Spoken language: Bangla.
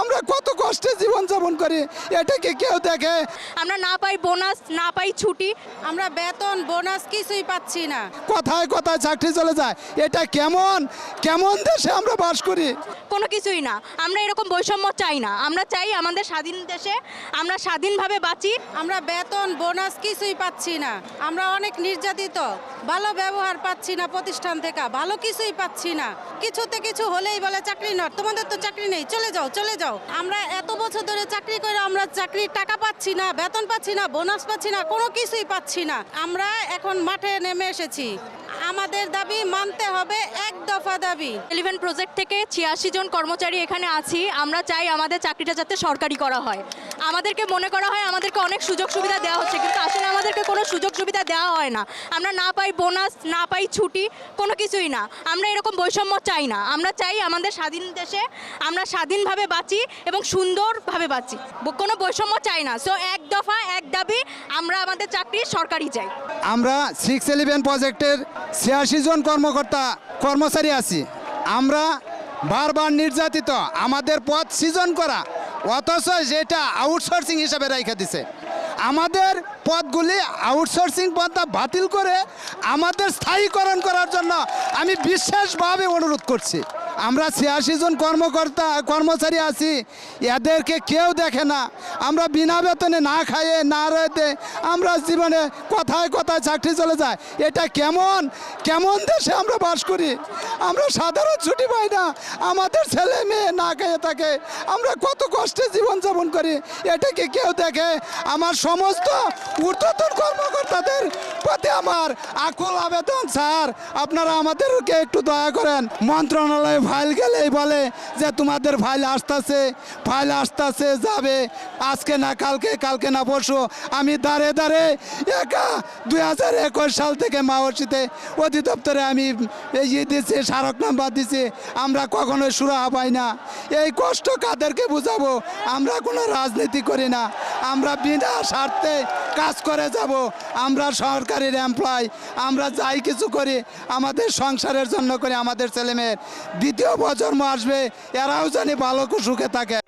আমরা কত কষ্টে জীবন যাপন করি এটাকে কেউ দেখে? আমরা না পাই বোনাস না পাই ছুটি আমরা বেতন বোনাস কিছুই পাচ্ছি না। কথায় কথায় চাকরি চলে যায় এটা কেমন? কেমন দেশে আমরা বাস করি? কোনো কিছুই না আমরা এরকম বৈষম্য চাই না আমরা চাই আমাদের স্বাধীন দেশে আমরা স্বাধীনভাবে বাঁচি আমরা বেতন বোনাস কিছুই পাচ্ছি না আমরা অনেক নির্যাতিত। ভালো ব্যবহার পাচ্ছি না প্রতিষ্ঠান থেকে, ভালো কিছুই পাচ্ছি না। কিছুতে কিছু হলেই বলে চাকরি নট তোমাদের তো চাকরি নেই, চলে যাও চলে যাও। আমরা এত বছর ধরে চাকরি করে আমরা চাকরির টাকা পাচ্ছি না, বেতন পাচ্ছি না, বোনাস পাচ্ছি না, কোনো কিছুই পাচ্ছি না। আমরা এখন মাঠে নেমে এসেছি। আমাদের দাবি মানতে হবে এক দফা দাবি। ইলেভেন প্রজেক্ট থেকে ছিয়াশি জন কর্মচারী এখানে আছি। আমরা চাই আমাদের চাকরিটা যাতে সরকারি করা হয়। আমাদেরকে মনে করা হয় আমাদেরকে অনেক সুযোগ সুবিধা দেওয়া হচ্ছে, কিন্তু আসলে আমাদেরকে কোনো সুযোগ সুবিধা দেওয়া হয় না। আমরা না পাই বোনাস, না পাই ছুটি, কোনো কিছুই না। আমরা এরকম বৈষম্য চাই না। আমরা চাই আমাদের স্বাধীন দেশে আমরা স্বাধীনভাবে বাঁচি এবং সুন্দরভাবে বাঁচি। কোনো বৈষম্য চাই না। সো এক দফা এক দাবি, আমরা আমাদের চাকরি সরকারি চাই। আমরা সিক্স ইলেভেন প্রজেক্টের ছিয়াশি জন কর্মকর্তা, কর্মচারী আছি। আমরা বারবার নির্যাতিত, আমাদের পদ সৃজন করা, অথচ যেটা আউটসোর্সিং হিসাবে রেখে দিছে। আমাদের পদগুলি আউটসোর্সিং পদটা বাতিল করে আমাদের স্থায়ীকরণ করার জন্য আমি বিশেষভাবে অনুরোধ করছি। আমরা ছিয়াশি জন কর্মকর্তা, কর্মচারী আছি, এদেরকে কেউ দেখে না। আমরা বিনা বেতনে না খাইয়ে, না রয়েতে আমরা জীবনে কথায় কথায় চাকরি চলে যায় এটা কেমন কেমন দেশে আমরা বাস করি? আমরা সাধারণ ছুটি পাই না। আমাদের ছেলে মেয়ে না খেয়ে থাকে। আমরা কত কষ্টে জীবন জীবনযাপন করি। এটাকে কেউ দেখে। আমার সমস্ত ঊর্ধ্বতন কর্মকর্তাদের প্রতি আমার। আকুল আবেদন, স্যার। আপনারা আমাদেরকে একটু দয়া করেন। মন্ত্রণালয়ে ফাইল গেলেই বলে যে তোমাদের ফাইল আসতেছে ফাইল আসতেছে, যাবে। আজকে না, কালকে কালকে না, পরশু। আমি দাঁড়ে দাঁড়ে একা দুই হাজার একুশ সাল থেকে মাওসিতে অধিদপ্তরে আমি ইয়ে দিচ্ছি স্মারক নাম্বার দিচ্ছি আমরা কখনোই সুরাহা পাই না। এই কষ্ট কাদেরকে বুঝাবো? আমরা কোনো রাজনীতি করি না। আমরা বিনা স্বার্থে কাজ করে যাব। আমরা সরকারের এমপ্লয় আমরা যাই কিছু করি, আমাদের সংসারের জন্য করি, আমাদের ছেলেমেয়ের। দ্বিতীয় প্রজন্ম আসবে, এরাও জানি ভালো সুখে থাকে।